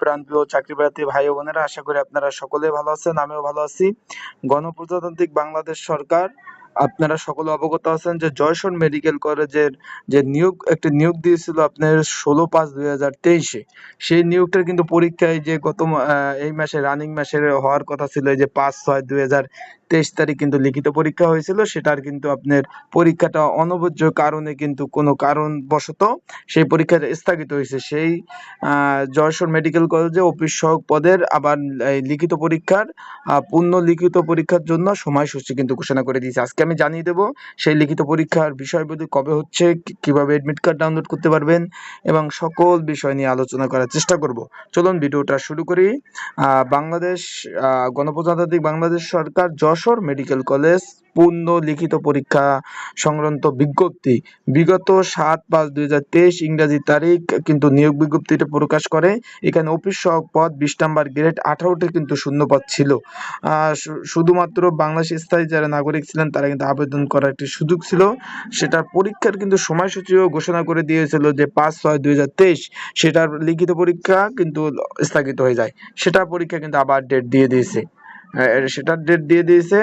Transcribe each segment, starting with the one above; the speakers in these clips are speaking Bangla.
প্রাণপ্রিয় চাকরি প্রার্থী ভাই বোনেরা, আশা করি আপনারা সকলে ভালো আছেন, আমিও ভালো আছি। গণপ্রজাতান্ত্রিক বাংলাদেশ সরকার, আপনারা সকলে অবগত আছেন যে জয়সন মেডিকেল কলেজের যে নিয়োগ, একটি নিয়োগ দিয়েছিল আপনার ষোলো পাঁচ দুই হাজার তেইশে। সেই নিয়োগটার কিন্তু পরীক্ষায় যে গত এই মাসে রানিং মাসের হওয়ার কথা ছিল যে পাঁচ ছয় দুই হাজার তেইশ তারিখ কিন্তু লিখিত পরীক্ষা হয়েছিল। সেটার কিন্তু আপনার পরীক্ষাটা অনবজ্য কারণে কিন্তু কোনো কারণবশত সেই পরীক্ষাটা স্থগিত হয়েছে। সেই যশোর মেডিকেল কলেজে অফিস সহক পদের আবার লিখিত পরীক্ষার পূর্ণ লিখিত পরীক্ষার জন্য সময়সূচি কিন্তু ঘোষণা করে দিয়েছে। আজকে আমি জানিয়ে দেব সেই লিখিত পরীক্ষার বিষয়বস্তু কবে হচ্ছে কীভাবে এডমিট কার্ড ডাউনলোড করতে পারবেন এবং সকল বিষয় নিয়ে আলোচনা করার চেষ্টা করব। চলুন, ভিডিওটা শুরু করি। বাংলাদেশ গণপ্রজাতান্ত্রিক বাংলাদেশ সরকার যশোর মেডিকেল কলেজ পূর্ণ লিখিত পরীক্ষা সংক্রান্ত বিজ্ঞপ্তি। বিগত সাত পাঁচ দুই হাজার তেইশ ইংরাজি তারিখ কিন্তু নিয়োগ বিজ্ঞপ্তিটা প্রকাশ করে। এখানে অফিস সহক পদ বিশ নাম্বার গ্রেড আঠারোটি কিন্তু শূন্য পদ ছিল। শুধুমাত্র বাংলাদেশ স্থায়ী যারা নাগরিক ছিলেন তারা কিন্তু আবেদন করার একটি সুযোগ ছিল। সেটার পরীক্ষার কিন্তু সময়সূচিও ঘোষণা করে দিয়েছিল যে পাঁচ ছয় দুই হাজার তেইশ সেটার লিখিত পরীক্ষা কিন্তু স্থগিত হয়ে যায়। সেটা পরীক্ষা কিন্তু আবার ডেট দিয়ে দিয়েছে। সেটার ডেট দিয়ে দিয়েছে।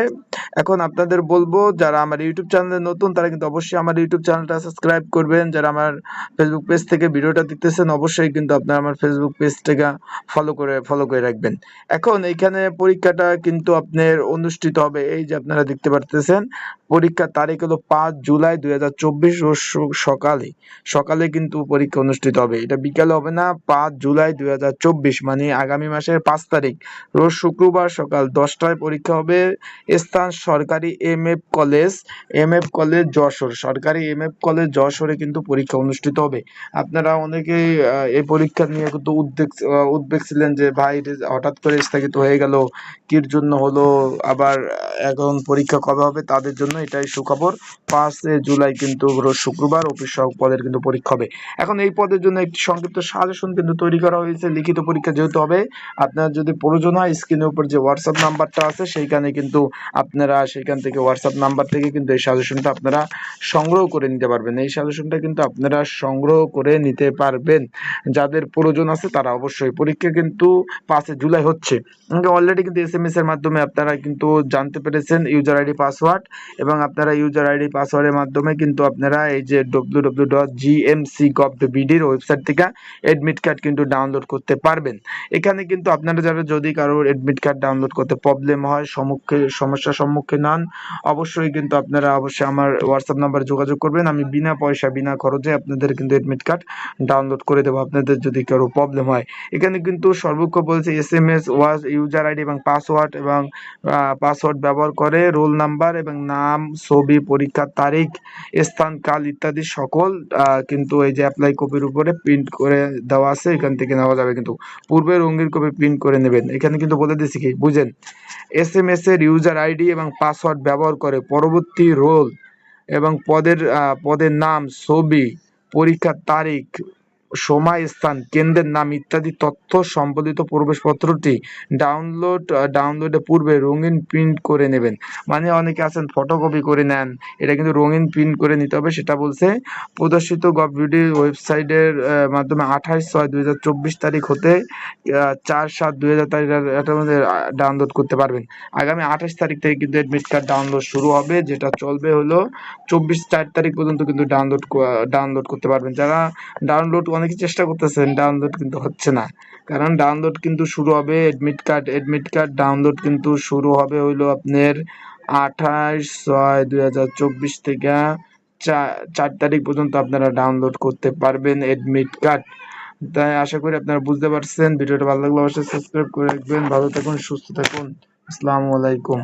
এখন আপনাদের বলব, যারা আমার ইউটিউব চ্যানেলে নতুন, তারা কিন্তু অবশ্যই আমার ইউটিউব চ্যানেলটা সাবস্ক্রাইব করবেন। যারা আমার ফেসবুক পেজ থেকে ভিডিওটা দেখতেছেন, অবশ্যই কিন্তু আপনারা আমার ফেসবুক পেজটাকে ফলো করে ফলো করে রাখবেন। এখন এইখানে পরীক্ষাটা কিন্তু আপনার অনুষ্ঠিত হবে। এই যে আপনারা দেখতে পারতেছেন পরীক্ষার তারিখ হলো পাঁচ জুলাই দুই হাজার চব্বিশ সকালে। সকালে কিন্তু পরীক্ষা অনুষ্ঠিত হবে। এটা বিকালে হবে না, পাঁচ জুলাই দুই হাজার চব্বিশ মানে আগামী মাসের পাঁচ তারিখ। রোজ শুক্রবার সকাল দশটায় পরীক্ষা হবে স্থান সরকারি M F college M F college Jessore. সরকারি এম এফ কলেজ যশোরে কিন্তু পরীক্ষা অনুষ্ঠিত হবে। আপনারা অনেকেই এই পরীক্ষা নিয়ে কিন্তু উদ্বেগ উদ্বেগ ছিলেন যে, ভাই হঠাৎ করে স্থগিত হয়ে গেল। কির জন্য হলো? আবার এখন পরীক্ষা কবে হবে? তাদের জন্য এটাই সুখবর। পাঁচ জুলাই কিন্তু শুক্রবার, অফিস সহক পদের কিন্তু পরীক্ষা হবে। এখন এই পদের জন্য একটি সংক্ষিপ্ত সাজেশন কিন্তু তৈরি করা হয়েছে। লিখিত পরীক্ষা যেহেতু হবে, আপনার যদি প্রয়োজন হয়, স্ক্রিনের উপর যে হোয়াটসঅ্যাপ নাম্বারটা আছে, সেইখানে কিন্তু আপনারা সেখান থেকে হোয়াটসঅ্যাপ নাম্বার থেকে কিন্তু এই সাজেশনটা আপনারা সংগ্রহ করে নিতে পারবেন। এই সাজেশনটা কিন্তু আপনারা সংগ্রহ করে নিতে পারবেন। যাদের প্রয়োজন আছে, তারা অবশ্যই পরীক্ষা কিন্তু পাঁচে জুলাই হচ্ছে। অলরেডি কিন্তু এস এম এস এর মাধ্যমে আপনারা কিন্তু জানতে পেরেছেন ইউজার আইডি পাসওয়ার্ড এবং আপনারা ইউজার আইডি পাসওয়ার্ডের মাধ্যমে কিন্তু আপনারা এই যে ডব্লিউ ডব্লিউ গভ বিডির ওয়েবসাইট থেকে এডমিট কার্ড কিন্তু ডাউনলোড করতে পারবেন। এখানে কিন্তু আপনারা যারা যদি কারোর এডমিট কার্ড ডাউনলোড করতে প্রবলেম হয় সম্মুখীন সমস্যার সম্মুখীন হন, অবশ্যই কিন্তু আপনারা অবশ্যই আমার হোয়াটসঅ্যাপ নাম্বারে যোগাযোগ করবেন। আমি বিনা পয়সা, বিনা খরচে আপনাদের কিন্তু এডমিট কার্ড ডাউনলোড করে দেবো। আপনাদের যদি কারও প্রবলেম হয়। এখানে কিন্তু সর্বক্ষ বলছে এস এম এস ওয়াজ ইউজার আইডি এবং পাসওয়ার্ড এবং পাসওয়ার্ড ব্যবহার করে রোল নাম্বার এবং নাম ছবি পরীক্ষার তারিখ, স্থান, কাল ইত্যাদি সকল কিন্তু এই যে অ্যাপ্লাই কপির উপরে প্রিন্ট করে দেওয়া আছে, এখান থেকে নেওয়া যাবে। কিন্তু পূর্বে রঙিন কপি প্রিন্ট করে নেবেন। এখানে কিন্তু বলে দিচ্ছি কি? বুঝেন? এস এম এস এর ইউজার আইডি এবং পাসওয়ার্ড ব্যবহার করে পরবর্তী রোল এবং পদের পদের নাম, ছবি পরীক্ষার তারিখ সময়, স্থান, কেন্দ্রের নাম ইত্যাদি তথ্য সম্বলিত প্রবেশপত্রটি ডাউনলোড ডাউনলোডে পূর্বে রঙিন প্রিন্ট করে নেবেন। মানে অনেকে আছেন ফটোকপি করে নেন, এটা কিন্তু রঙিন প্রিন্ট করে নিতে হবে, সেটা বলছে প্রদর্শিত গভবিডি ওয়েবসাইটের মাধ্যমে আঠাশ ছয় দুই তারিখ হতে চার সাত দুই হাজার তারিখ ডাউনলোড করতে পারবেন। আগামী আঠাশ তারিখ থেকে কিন্তু এডমিট কার্ড ডাউনলোড শুরু হবে, যেটা চলবে হলো চব্বিশ চার তারিখ পর্যন্ত কিন্তু ডাউনলোড ডাউনলোড করতে পারবেন। যারা ডাউনলোড অনেকে চেষ্টা করতেছেন ডাউনলোড কিন্তু হচ্ছে না। কারণ ডাউনলোড কিন্তু শুরু হবে admit card admit card download কিন্তু শুরু হবে হইল আপনার আঠাশ ছয় দুই হাজার চব্বিশ থেকে চার তারিখ পর্যন্ত আপনারা ডাউনলোড করতে পারবেন এডমিট কার্ড তাই আশা করি আপনারা বুঝতে পারছেন। ভিডিওটা ভালো লাগলে অবশ্যই সাবস্ক্রাইব করে রাখবেন। ভালো থাকুন, সুস্থ থাকুন। আসসালামু আলাইকুম।